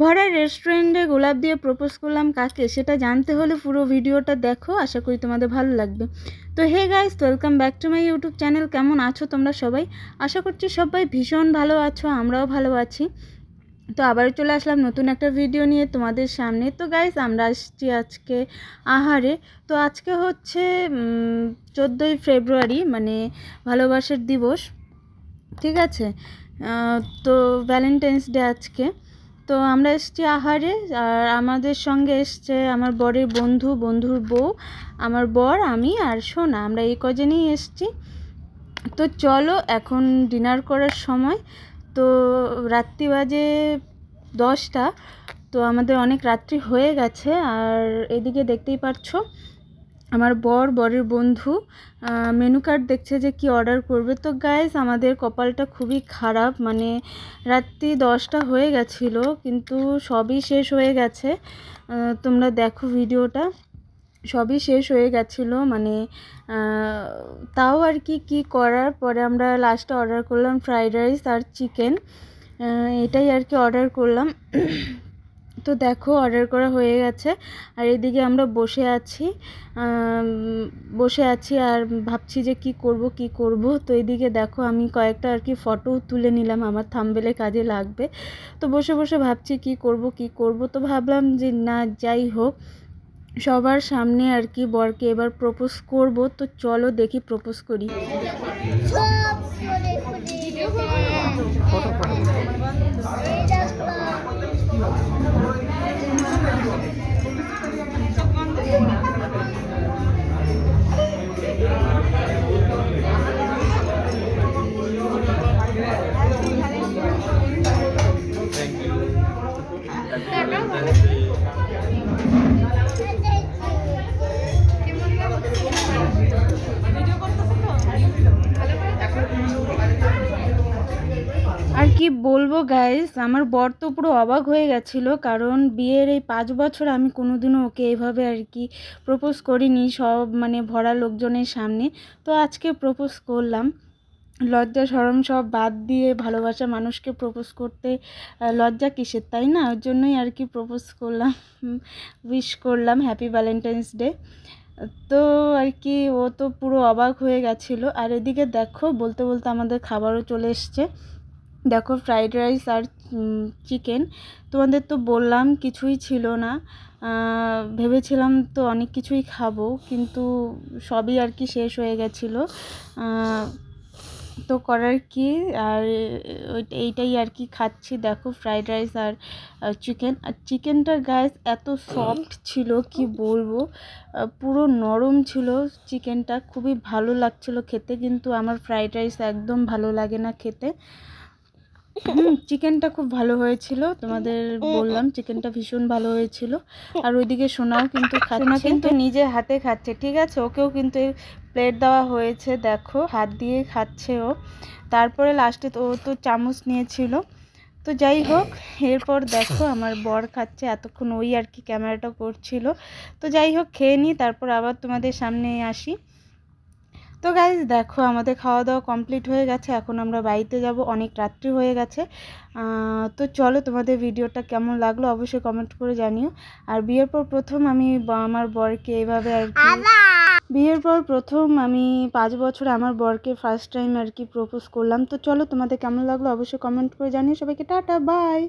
ভরা রেস্টুরেন্টে গোলাপ দিয়ে প্রপোজ করলাম কাকে, সেটা জানতে হলে পুরো ভিডিওটা দেখো, আশা করি তোমাদের ভালো লাগবে। তো hey guys welcome back to my YouTube channel কেমন আছো তোমরা সবাই? আশা করছি সবাই ভীষণ ভালো আছো, আমরাও ভালো আছি। তো আবারও চলে আসলাম নতুন একটা ভিডিও নিয়ে তোমাদের সামনে। তো গাইস আমরা আসছি আজকে আহারে। তো আজকে হচ্ছে চোদ্দোই ফেব্রুয়ারি মানে ভালোবাসার দিবস, ঠিক আছে? তো ভ্যালেন্টাইন্স ডে আজকে। তো আমরা এসেছি আহারে, আর আমাদের সঙ্গে এসছে আমার বরের বন্ধু, বন্ধুর বউ, আমার বর, আমি আর সোনা, আমরা এই কজনেই এসছি। তো চলো এখন ডিনার করার সময়। তো রাত্রি বাজে দশটা, তো আমাদের অনেক রাত্রি হয়ে গেছে, আর এদিকে দেখতেই পাচ্ছো আমার বর, বরের বন্ধু মেনু কার্ড দেখছে যে কি অর্ডার করবে। তো গাইস আমাদের কপালটা খুবই খারাপ। মানে রাত্রি দশটা হয়ে গেছিল, কিন্তু সবই শেষ হয়ে গেছে। তোমরা দেখো ভিডিওটা। সবই শেষ হয়ে গেছিল। মানে তাও আর কি কি করার? পরে আমরা লাস্টে অর্ডার করলাম ফ্রাইড রাইস আর চিকেন এটাই আর কি অর্ডার করলাম। তো দেখো অর্ডার করা হয়ে গেছে। আর এদিকে আমরা বসে আছি বসে আছি আর ভাবছি যে কি করব কি করব। তো এদিকে দেখো আমি কয়েকটা আর কি ফটো তুলে নিলাম আমার থাম্বেলে কাজে লাগবে। তো বসে বসে ভাবছি কি করব কি করব। তো ভাবলাম যে না যাই হোক সবার সামনে আর কি বরকে এবার প্রপোজ করব। তো চলো দেখি প্রপোজ করি। সব আর কি বলব গাইস আমার বর তো পুরো অবাক হয়ে গেছিল, কারণ বিয়ের এই পাঁচ বছর আমি কোনোদিনও ওকে এইভাবে আর কি প্রপোজ করিনি সব মানে ভরা লোকজনের সামনে। তো আজকে প্রপোজ করলাম। লজ্জা সরম সব বাদ দিয়ে ভালোবাসা মানুষকে প্রপোজ করতে লজ্জা কিসের, তাই না? ওর জন্যই আর কি প্রপোজ করলাম উইশ করলাম হ্যাপি ভ্যালেন্টাইন্স ডে তো আর কি, ও তো পুরো অবাক হয়ে গেছিল। আর এদিকে দেখো, বলতে বলতে আমাদের খাবারও চলে এসছে। দেখো ফ্রাইড রাইস আর চিকেন তোমাদের তো বললাম কিছুই ছিল না। ভেবেছিলাম তো অনেক কিছুই খাব, কিন্তু সবই আর কি শেষ হয়ে গেছিল। তো করার কি? আর এইটাই আর কি খাচ্ছি। দেখো ফ্রাইড রাইস আর চিকেন আর চিকেনটা গায়ে এত সফট ছিল, কি বলব? পুরো নরম ছিল চিকেনটা খুবই ভালো লাগছিল খেতে, কিন্তু আমার ফ্রাইড রাইস একদম ভালো লাগে না খেতে। হুম চিকেনটা খুব ভালো হয়েছিল। তোমাদের বললাম চিকেনটা ভীষণ ভালো হয়েছিল। আর ওইদিকে সোনাও কিন্তু খাচ্ছে। কিন্তু নিজে হাতে খাচ্ছে ঠিক আছে? ওকেও কিন্তু প্লেট দেওয়া হয়েছে দেখো। হাত দিয়ে খাচ্ছে ও। তারপরে লাস্টে তো ও তো চামচ নিয়েছিল। তো যাই হোক এরপর দেখো আমার বর খাচ্ছে। এতক্ষণ ওই আর কি ক্যামেরাটা করছিল। তো যাই হোক খেয়ে নিই তারপর আবার তোমাদের সামনে আসি। তো গাইজ দেখো আমাদের খাওয়া দাওয়া কমপ্লিট হয়ে গেছে। এখন আমরা বাড়িতে যাব। অনেক রাত্রি হয়ে গেছে। তো চলো তোমাদের ভিডিওটা কেমন লাগল অবশ্যই কমেন্ট করে জানিও। আর বিয়ের পর প্রথম আমি আমার বরকে এভাবে আর কি বিয়ের পর প্রথম আমি পাঁচ বছর আমার বরকে ফার্স্ট টাইম আর কি প্রপোজ করলাম। তো চলো তোমাদের কেমন লাগল অবশ্যই কমেন্ট করে জানিও। সবাইকে টাটা বাই